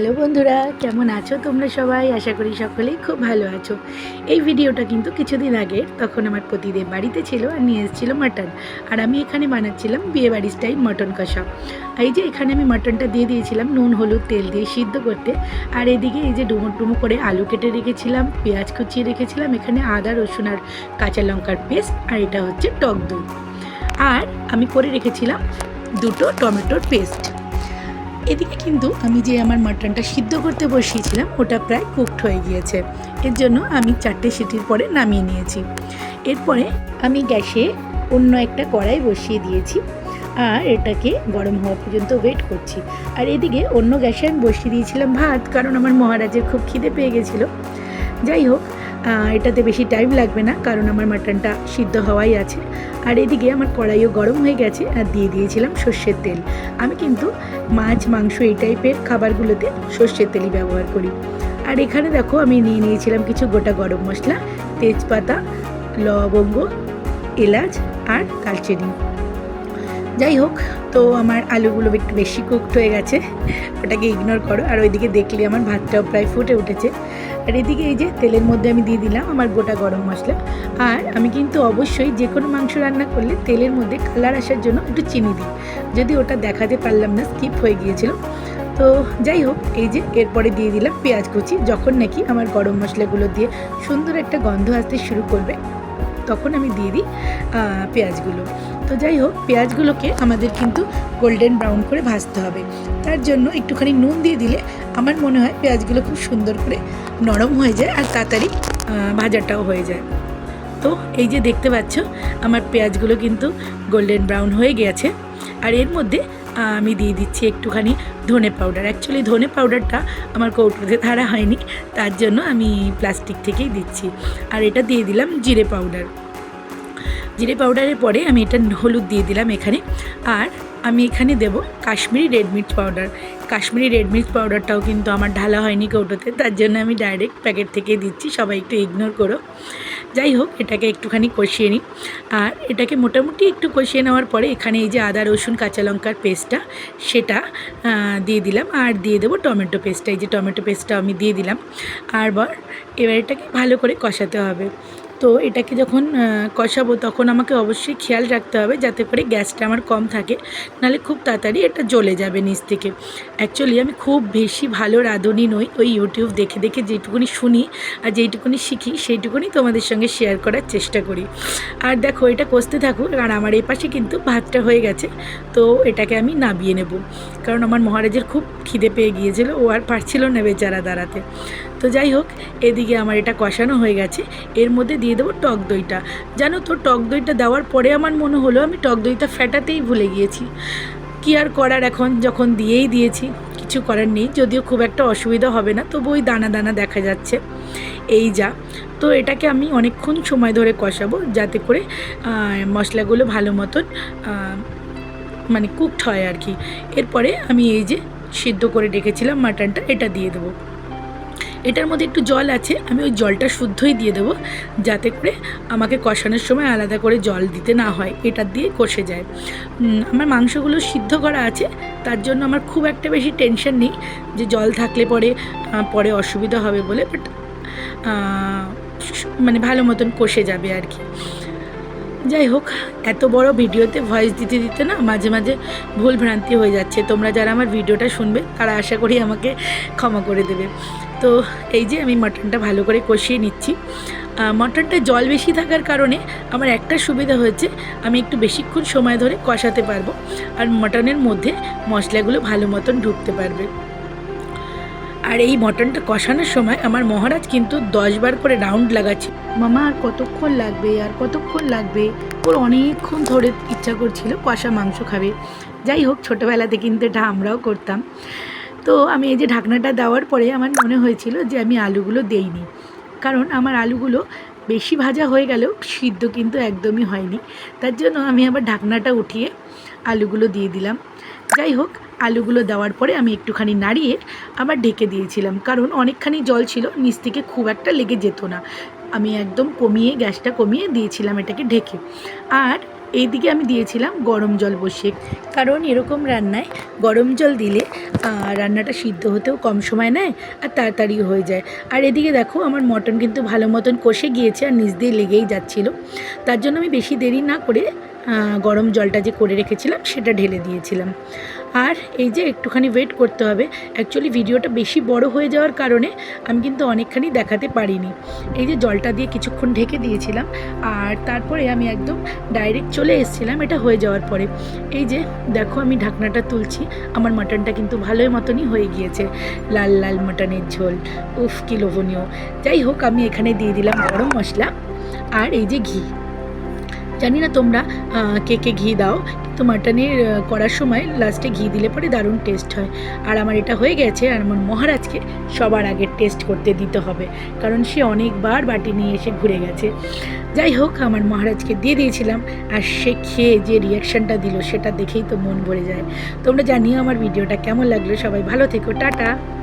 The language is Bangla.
হ্যালো বন্ধুরা, কেমন আছো তোমরা সবাই? আশা করি সকলেই খুব ভালো আছো। এই ভিডিওটা কিন্তু কিছুদিন আগে তখন আমার পতিদেব বাড়িতে ছিল আর নিয়ে এসেছিল মাটন। আর আমি এখানে বানাচ্ছিলাম বিয়ে বাড়ির স্টাইল মটন কষা। এই যে এখানে আমি মাটনটা দিয়ে দিয়েছিলাম নুন, হলুদ, তেল দিয়ে সিদ্ধ করতে। আর এদিকে এই যে ডুমো ডুমো করে আলু কেটে রেখেছিলাম, পেঁয়াজ কুচিয়ে রেখেছিলাম, এখানে আদা, রসুন আর কাঁচা লঙ্কার পেস্ট, আর এটা হচ্ছে টক দই। আর আমি করে রেখেছিলাম দুটো টমেটোর পেস্ট। এদিকে কিন্তু আমি যে আমার মাটনটা সিদ্ধ করতে বসিয়েছিলাম, ওটা প্রায় কুকড হয়ে গিয়েছে। এর জন্য আমি চারটে সিটির পরে নামিয়ে নিয়েছি। এরপরে আমি গ্যাসে অন্য একটা কড়াই বসিয়ে দিয়েছি আর এটাকে গরম হওয়া পর্যন্ত ওয়েট করছি। আর এদিকে অন্য গ্যাসে আমি বসিয়ে দিয়েছিলাম ভাত, কারণ আমার মহারাজের খুব খিদে পেয়ে গেছিল। যাই হোক এটাতে বেশি টাইম লাগবে না, কারণ আমার মাটনটা সিদ্ধ হওয়াই আছে। আর এদিকে আমার কড়াইও গরম হয়ে গেছে, আর দিয়ে দিয়েছিলাম সর্ষের তেল। আমি কিন্তু মাছ, মাংস এই টাইপের খাবারগুলোতে সর্ষের তেলই ব্যবহার করি। আর এখানে দেখো আমি নিয়ে নিয়েছিলাম কিছু গোটা গরম মশলা, তেজপাতা, লবঙ্গ, এলাচ আর দালচিনি যাই হোক, তো আমার আলুগুলো একটু বেশি কুকড হয়ে গেছে, ওটাকে ইগনোর করো। আর ওইদিকে দেখলে আমার ভাতটাও প্রায় ফুটে উঠেছে। আর এদিকে এই যে তেলের মধ্যে আমি দিয়ে দিলাম আমার গোটা গরম মশলা। আর আমি কিন্তু অবশ্যই যে কোনো মাংস রান্না করলে তেলের মধ্যে কালার আসার জন্য একটু চিনি দিই। যদি ওটা দেখাতে পারলাম না স্কিপ হয়ে গিয়েছিল। তো যাই হোক, এই যে এরপরে দিয়ে দিলাম পেঁয়াজ কুচি। যখন নাকি আমার গরম মশলাগুলো দিয়ে সুন্দর একটা গন্ধ আসতে শুরু করবে তখন আমি দিয়ে দিই পেঁয়াজগুলো। তো যাই হোক, পেঁয়াজগুলোকে আমাদের কিন্তু গোল্ডেন ব্রাউন করে ভাজতে হবে। তার জন্য একটুখানি নুন দিয়ে দিলে আমার মনে হয় পেঁয়াজগুলো খুব সুন্দর করে নরম হয়ে যায় আর তাড়াতাড়ি ভাজাটাও হয়ে যায়। তো এই যে দেখতে পাচ্ছ, আমার পেঁয়াজগুলো কিন্তু গোল্ডেন ব্রাউন হয়ে গেছে। আর এর মধ্যে আমি দিয়ে দিচ্ছি একটুখানি ধনে পাউডার অ্যাকচুয়ালি ধনে পাউডারটা আমার কৌটোতে ধারা হয়নি, তার জন্য আমি প্লাস্টিক থেকেই দিচ্ছি। আর এটা দিয়ে দিলাম জিরে পাউডার জিরে পাউডারের পরে আমি এটা হলুদ দিয়ে দিলাম এখানে। আর আমি এখানে দেব Kashmiri red mirch powder Kashmiri red mirch পাউডারটাও কিন্তু আমার ঢালা হয়নি কৌটোতে, তার জন্য আমি ডাইরেক্ট প্যাকেট থেকে দিচ্ছি। সবাই একটু ইগনোর করো। যাই হোক, এটাকে একটুখানি কষিয়ে নিই। আর এটাকে মোটামুটি একটু কষিয়ে নেওয়ার পরে এখানে এই যে আদা, রসুন, কাঁচা লঙ্কার পেস্টটা, সেটা দিয়ে দিলাম। আর দিয়ে দেবো টমেটো পেস্টটা। এই যে টমেটো পেস্টটা আমি দিয়ে দিলাম। আর বর, এবার এটাকে ভালো করে কষাতে হবে। তো এটাকে যখন কষাবো তখন আমাকে অবশ্যই খেয়াল রাখতে হবে যাতে করে গ্যাসটা আমার কম থাকে। নাহলে খুব তাড়াতাড়ি এটা জ্বলে যাবে নিচ থেকে। অ্যাকচুয়ালি আমি খুব বেশি ভালো রাঁধুনি নই। ওই ইউটিউব দেখে দেখে যেটুকুনি শুনি আর যেইটুকুনি শিখি সেইটুকুনি তোমাদের সঙ্গে শেয়ার করার চেষ্টা করি। আর দেখো এটা কষতে থাকুক আর আমার এই পাশে কিন্তু ভাতটা হয়ে গেছে। তো এটাকে আমি নাবিয়ে নেব। কারণ আমার মহারাজের খুব খিদে পেয়ে গিয়েছিল। ও আর পারছিল না বেচারা দাঁড়াতে। তো যাই হোক, এদিকে আমার এটা কষানো হয়ে গেছে। এর মধ্যে দিয়ে দেবো টক দইটা। জানো তো, টক দইটা দেওয়ার পরে আমার মনে হলো আমি টক দইটা ফেটাতেই ভুলে গিয়েছি। কী আর করার এখন, যখন দিয়েই দিয়েছি, কিছু করার নেই, যদিও খুব একটা অসুবিধা হবে না, তবু ওই দানা দানা দেখা যাচ্ছে। এই যা, তো এটাকে আমি অনেকক্ষণ সময় ধরে কষাবো, যাতে করে মশলাগুলো ভালো মতন মানে কুকড হয় আর কি। এরপরে আমি এই যে সিদ্ধ করে রেখেছিলাম মাটনটা এটা দিয়ে দেবো। এটার মধ্যে একটু জল আছে, আমি ওই জলটা শুদ্ধই দিয়ে দেবো, যাতে করে আমাকে কষানোর সময় আলাদা করে জল দিতে না হয়, এটা দিয়ে কষে যায়। আমার মাংসগুলো সিদ্ধ করা আছে, তার জন্য আমার খুব একটা বেশি টেনশন নেই যে জল থাকলে পরে পরে অসুবিধা হবে বলে বাট মানে ভালো মতন কষে যাবে আর কি। যাই হোক, এত বড় ভিডিওতে ভয়েস দিতে দিতে না মাঝে মাঝে ভুল ভ্রান্তি হয়ে যাচ্ছে। তোমরা যারা আমার ভিডিওটা শুনবে, তারা আশা করি আমাকে ক্ষমা করে দেবে। তো এই যে আমি মাটনটা ভালো করে কষিয়ে নিচ্ছি। মাটনটা জল বেশি থাকার কারণে আমার একটা সুবিধা হয়েছে, আমি একটু বেশিক্ষণ সময় ধরে কষাতে পারব আর মটনের মধ্যে মশলাগুলো ভালো মতন ঢুকতে পারবে। আর এই মটনটা কষানোর সময় আমার মহারাজ কিন্তু দশবার করে রাউন্ড লাগাচ্ছে। মামা, আর কতক্ষণ লাগবে? আর কতক্ষণ লাগবে? ওর অনেকক্ষণ ধরে ইচ্ছা করছিল কষা মাংস খাবে। যাই হোক ছোটোবেলাতে কিন্তু এটা আমরাও করতাম। তো আমি এই যে ঢাকনাটা দেওয়ার পরে আমার মনে হয়েছিল যে আমি আলুগুলো দেইনি। কারণ আমার আলুগুলো বেশি ভাজা হয়ে গেলেও সিদ্ধ কিন্তু একদমই হয়নি। তার জন্য আমি আবার ঢাকনাটা উঠিয়ে আলুগুলো দিয়ে দিলাম। যাই হোক, আলুগুলো দেওয়ার পরে আমি একটুখানি নাড়িয়ে আবার ঢেকে দিয়েছিলাম। কারণ অনেকখানি জল ছিল, নিচ থেকে খুব একটা লেগে যেত না। আমি একদম কমিয়ে, গ্যাসটা কমিয়ে দিয়েছিলাম এটাকে ঢেকে। আর এইদিকে আমি দিয়েছিলাম গরম জল বসিয়ে। কারণ এরকম রান্নায় গরম জল দিলে রান্নাটা সিদ্ধ হতেও কম সময় নেয় আর তাড়াতাড়িও হয়ে যায়। আর এদিকে দেখো আমার মটন কিন্তু ভালো মতন কষে গিয়েছে আর নিজ দিয়ে লেগেই যাচ্ছিল। তার জন্য আমি বেশি দেরি না করে গরম জলটা যে করে রেখেছিলাম সেটা ঢেলে দিয়েছিলাম। আর এই যে একটুখানি ওয়েট করতে হবে। অ্যাকচুয়ালি ভিডিওটা বেশি বড় হয়ে যাওয়ার কারণে আমি কিন্তু অনেকখানি দেখাতে পারিনি। এই যে জলটা দিয়ে কিছুক্ষণ ঢেকে দিয়েছিলাম আর তারপরে আমি একদম ডাইরেক্ট চলে এসেছিলাম, এটা হয়ে যাওয়ার পরে। এই যে দেখো আমি ঢাকনাটা তুলছি, আমার মাটনটা কিন্তু ভালোই মতনই হয়ে গিয়েছে। লাল লাল মাটনের ঝোল, উফ কি লোভনীয়। যাই হোক, আমি এখানে দিয়ে দিলাম গরম মশলা আর এই যে ঘি। জানি না তোমরা আহ, কে কে ঘি দাও। কিন্তু মাটনের করার সময় লাস্টে ঘি দিলে পরে দারুণ টেস্ট হয়। আর আমার এটা হয়ে গেছে আর আমার মহারাজকে সবার আগে টেস্ট করতে দিতে হবে। কারণ সে অনেকবার বাটি নিয়ে এসে ঘুরে গেছে। যাই হোক আমার মহারাজকে দিয়ে দিয়েছিলাম আর সে খেয়ে যে রিয়াকশানটা দিল সেটা দেখেই তো মন ভরে যায়। তোমরা জানিও আমার ভিডিওটা কেমন লাগল সবাই ভালো থেকো টাটা।